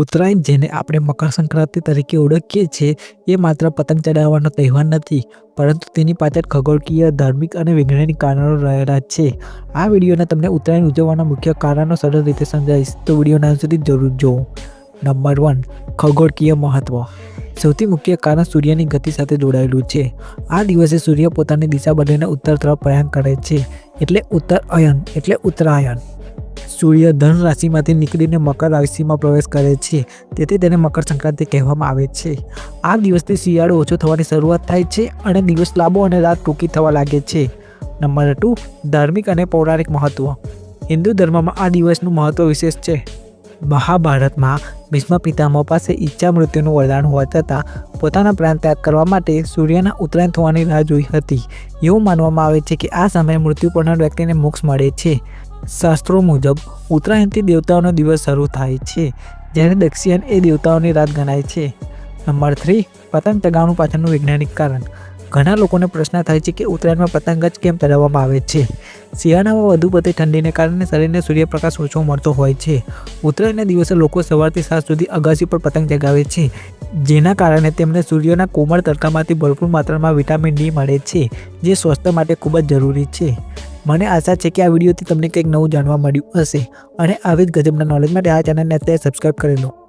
ઉત્તરાયણ જેને આપણે મકર સંક્રાંતિ તરીકે ઓળખીએ છીએ, એ માત્ર પતંગ ચડાવવાનો તહેવાર નથી, પરંતુ તેની પાછળ ખગોળકીય, ધાર્મિક અને વૈજ્ઞાનિક કારણો રહેલા છે. આ વિડીયોને તમને ઉત્તરાયણ ઉજવવાના મુખ્ય કારણો સરળ રીતે સમજાવીશ, તો વિડીયોના સુધી જરૂર જુઓ નંબર વન, ખગોળકીય મહત્ત્વ સૌથી મુખ્ય કારણ સૂર્યની ગતિ સાથે જોડાયેલું છે. આ દિવસે સૂર્ય પોતાની દિશા બદલીને ઉત્તર તરફ પ્રયાણ કરે છે, એટલે ઉત્તર અયન, એટલે ઉત્તરાયણ. સૂર્ય ધન રાશિમાંથી નીકળીને મકર રાશિમાં પ્રવેશ કરે છે. તેથી તેને મકર સંક્રાંતિ કહેવામાં આવે છે. આ દિવસથી શિયાળો ઓછો થવાની શરૂઆત થાય છે અને દિવસ લાંબો અને રાત ટૂંકી થવા લાગે છે. નંબર ટુ, ધાર્મિક અને પૌરાણિક મહત્ત્વ હિન્દુ ધર્મમાં આ દિવસનું મહત્ત્વ વિશેષ છે. મહાભારતમાં ભીષ્મ પિતામહ પાસે ઈચ્છા મૃત્યુનું વરદાન હોવા છતાં પોતાના પ્રાણ ત્યાગ કરવા માટે સૂર્યના ઉત્તરાયણ થવાની રાહ જોઈ હતી. એવું માનવામાં આવે છે કે આ સમયે મૃત્યુ પામનાર વ્યક્તિને મોક્ષ મળે છે. શાસ્ત્રો મુજબ, ઉત્તરાયણથી દેવતાઓનો દિવસ શરૂ થાય છે, જ્યારે દક્ષિણ એ દેવતાઓની રાત ગણાય છે. નંબર થ્રી, પતંગ ચગાવવાનું પાછળનું વૈજ્ઞાનિક કારણ. ઘણા લોકોને પ્રશ્ન થાય છે કે ઉત્તરાયણમાં પતંગ જ કેમ ચડાવવામાં આવે છે? શિયાળામાં વધુ પડતી ઠંડીને કારણે શરીરને સૂર્યપ્રકાશ ઓછો મળતો હોય છે. ઉત્તરાયણના દિવસે લોકો સવારથી સાંજ સુધી અગાસી પર પતંગ ચગાવે છે. જેના કારણે તેમને સૂર્યના કોમળ તડકામાંથી ભરપૂર માત્રામાં વિટામિન ડી મળે છે, જે સ્વાસ્થ્ય માટે ખૂબ જ જરૂરી છે. મને આશા છે કે આ વિડીયોથી તમને કંઈક નવું જાણવા મળ્યું હશે. અને આવી જ ગજબના નોલેજ માટે આ ચેનલને અત્યારે સબસ્ક્રાઈબ કરી લો.